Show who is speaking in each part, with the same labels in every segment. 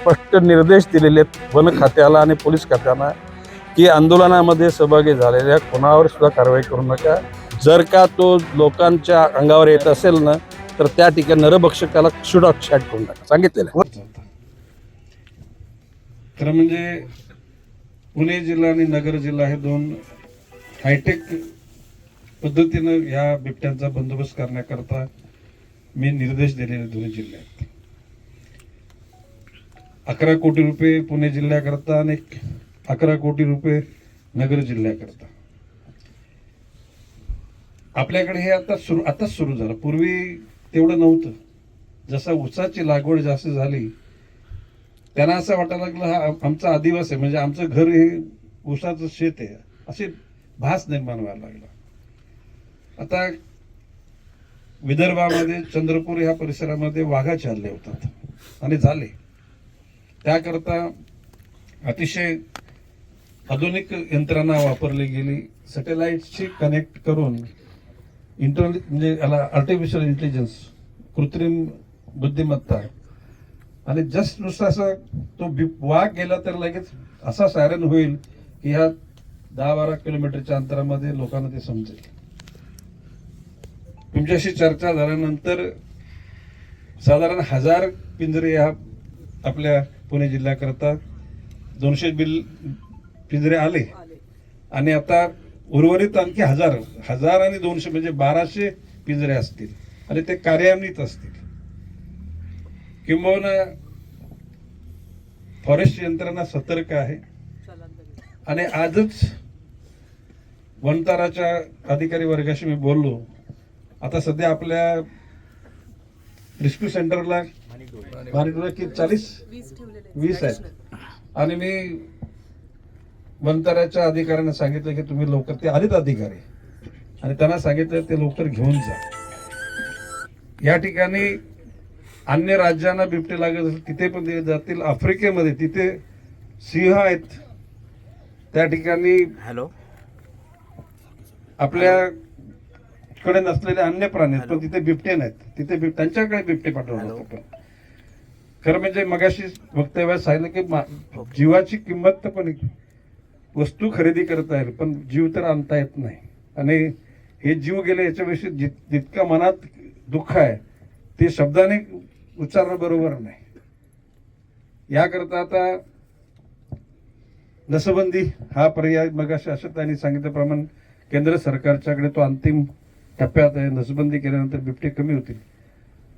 Speaker 1: स्पष्ट निर्देश दिलेले आहेत. वन खात्याला आणि पोलीस खात्याला की आंदोलनामध्ये सहभागी झालेल्या कोणावर सुद्धा कारवाई करू नका. जर का तो लोकांच्या अंगावर येत असेल ना तर त्या ठिकाणी नरभक्षकाला शुडॉक शॅट करून टाका सांगितलेलं आहे.
Speaker 2: खरं म्हणजे पुणे जिल्हा आणि नगर जिल्हा हे दोन हायटेक पद्धतीनं ह्या बिबट्यांचा बंदोबस्त करण्याकरता मी निर्देश दिलेले दोन्ही जिल्ह्यात अकरा कोटी रुपये पुणे जिल्ह्याकरता आणि अकरा कोटी रुपये नगर जिल्ह्याकरता. आपल्याकडे हे आता सुरू आताच सुरू झालं. पूर्वी तेवढं नव्हतं. जसा ऊसाची लागवड जास्त झाली त्यांना असं वाटायला लागलं हा आमचा आदिवासी आहे म्हणजे आमचं घर हे ऊसाचं शेत आहे. असे भास निर्माण व्हायला लागला. आता विदर्भामध्ये चंद्रपूर ह्या परिसरामध्ये वाघाचे हल्ले होतात. आणि झाले. त्याकरता अतिशय आधुनिक यंत्रणा वापरली गेली. सॅटेलाइटशी कनेक्ट करून इंटरनेट म्हणजे याला आर्टिफिशियल इंटेलिजन्स कृत्रिम बुद्धिमत्ता आणि जस्ट नुसता असा तो बिप वाघ गेला तर लगेच असा सायरन होईल की ह्या दहा बारा किलोमीटरच्या अंतरामध्ये लोकांना ते समजेल. तुमच्याशी चर्चा झाल्यानंतर साधारण हजार पिंजरे ह्या आपल्या पुणे जिल्ह्याकरता दोनशे बिल पिंजरे आले. आणि आता उर्वरित आणखी हजार हजार आणि दोनशे म्हणजे बाराशे पिंजरे असतील. आणि ते कार्यान्वित असतील. किंबहुना फॉरेस्ट यंत्रणा सतर्क आहे. आणि आजच वनताराच्या अधिकारी वर्गाशी मी बोललो. आता सध्या आपल्या रेस्क्यू सेंटरला मानिटोला की चाळीस? वीस आहेत. आणि मी वनताराच्या अधिकाऱ्यांना सांगितलं की तुम्ही लवकर ते आलेत अधिकारी. आणि त्यांना सांगितलं ते लवकर घेऊन जा. या ठिकाणी अन्य राज्यांना बिबटे लागत असेल तिथे पण दिले जातील. आफ्रिकेमध्ये तिथे सिंह आहेत. त्या ठिकाणी
Speaker 3: हॅलो.
Speaker 2: आपल्याकडे नसलेले अन्य प्राणी आहेत पण तिथे बिबटे नाहीत. तिथे बिब त्यांच्याकडे बिबटे पाठवलं
Speaker 3: हॅलो.
Speaker 2: खरं म्हणजे मगाशी वक्तव्यात सांगितलं की जीवाची किंमत तर पण वस्तू खरेदी करता येईल पण जीव तर आणता येत नाही. आणि हे जीव गेले याच्याविषयी जित- जितकं मनात दुःख आहे ते शब्दाने उच्चारणं बरोबर नाही. याकरता आता नसबंदी हा पर्याय मगाशी असं त्यांनी सांगितल्याप्रमाणे केंद्र सरकारच्याकडे तो अंतिम टप्प्यात आहे. नसबंदी केल्यानंतर बिबटे कमी होतील.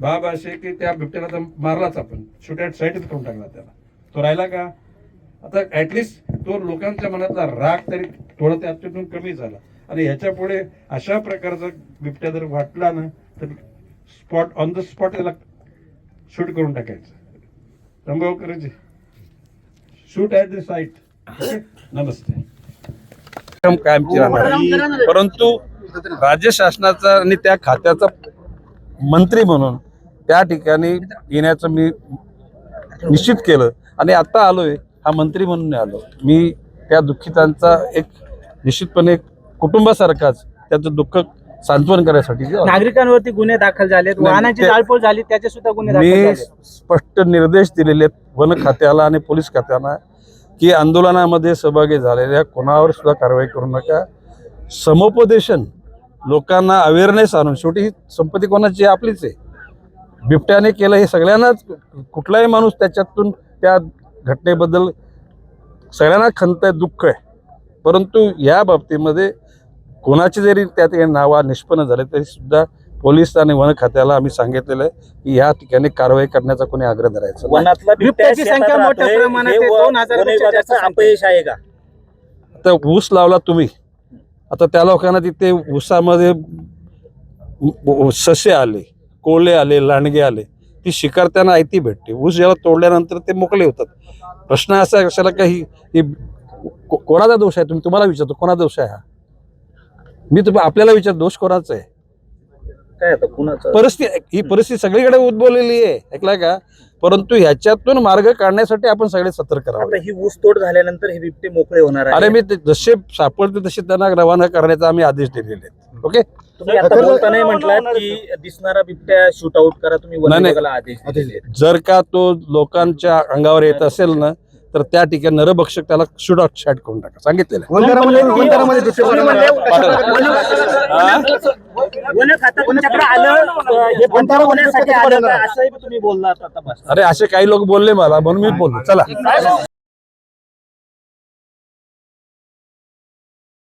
Speaker 2: बाब असे की त्या बिबट्याला तर मारलाच आपण. शूट ॲट साईडच करून टाकला त्याला. तो राहिला का? आता ऍटलिस्ट तो लोकांच्या मनातला राग तरी थोडा त्यातून कमी झाला. आणि ह्याच्या पुढे अशा प्रकारचा बिबट्या जर वाटला ना तर स्पॉट ऑन द स्पॉट त्याला शूट करून टाकायचं. Rambhavkarji shoot at the site नमस्ते.
Speaker 1: कायमची राहणार परंतु राज्य शासनाचा आणि त्या खात्याचा मंत्री म्हणून त्या ठिकाणी येण्याचं मी निश्चित केलं. आणि आता आलोय हा मंत्री म्हणून आलो. मी त्या दुःखितांचा एक निश्चितपणे कुटुंबासारखाच त्याचं दुःख सांत्वन आलो.
Speaker 3: नागरिकांवरती गुन्हे दाखल
Speaker 1: नाही,
Speaker 3: वाहनाची जाळपोळ झाली त्याचे सुद्धा गुन्हे
Speaker 1: मी
Speaker 3: झाले
Speaker 1: स्पष्ट निर्देश दिलेले आहेत वन खात्याला आणि पोलीस खात्याला की आंदोलनामध्ये सहभागी झालेल्या कोणावर सुद्धा कारवाई करू नका. समुपदेशन लोकांना अवेअरनेस आणून शेवटी ही संपत्ती कोणाची? आपलीच आहे. बिबट्याने केलं हे सगळ्यांनाच कुठलाही माणूस त्याच्यातून त्या घटनेबद्दल सगळ्यांना खंत आहे दुःख आहे परंतु या बाबतीमध्ये कोणाची जरी त्या ठिकाणी नावा निष्पन्न झाले तरी सुद्धा पोलीस आणि वन खात्याला आम्ही सांगितलेलं आहे की या ठिकाणी कारवाई करण्याचा कोणी आग्रह धरायचा नाही.
Speaker 4: वनातला
Speaker 3: बिबट्याची
Speaker 4: बिबट्या
Speaker 3: संख्या
Speaker 4: शेतात
Speaker 3: मोठ्या
Speaker 4: राहतोय.
Speaker 3: प्रमाणात
Speaker 4: हे
Speaker 3: आहे.
Speaker 4: अपयश का
Speaker 1: आता ऊस लावला तुम्ही आता त्या लोकांना तिथे ऊसामध्ये ससे आले कोळे आले लांडगे आले ती शिकार त्यांना आयती भेटते. ऊस जेव्हा तोडल्यानंतर ते मोकळे होतात. प्रश्न असा आहे कशाला काही ही कोणाचा दोष आहे? तुम्ही तुम्हाला विचारतो कोणाचा दोष आहे हा? मी तुम्ही आपल्याला विचार दोष कोणाचा आहे?
Speaker 4: काय आता कुणाचं?
Speaker 1: परिस्थिती ही परिस्थिती सगळीकडे उद्भवलेली आहे. ऐकलाय का? परंतु ह्याच्यातून मार्ग काढण्यासाठी आपण सगळे सतर्क राहावे.
Speaker 4: ही ऊस तोड झाल्यानंतर हे बिबटे मोकळे होणार आहे
Speaker 1: अरे मी जसे सापडते तसे त्यांना रवाना करण्याचा आम्ही आदेश दिलेले आहेत. ओके
Speaker 4: तुम्ही आता बोलताना म्हटलात की दिसणारा बिबट्या शूट आउट करा तुम्ही वन
Speaker 1: नाही, नाही.
Speaker 4: विभागाला आदेश दिलेले आहेत.
Speaker 1: जर का तो लोकांच्या अंगावर येत असेल ना तर त्या ठिकाणी नरभक्षक त्याला शूट आउट शॅट करून टाका सांगितलेलं आहे. हा?
Speaker 4: वन खातं तुमच्याकडे आलं अं, हे बंद होण्यासाठी आलं का? असंही तुम्ही बोललात आता बस
Speaker 1: अरे असे काही लोक बोलले मला म्हणून मी बोललो चला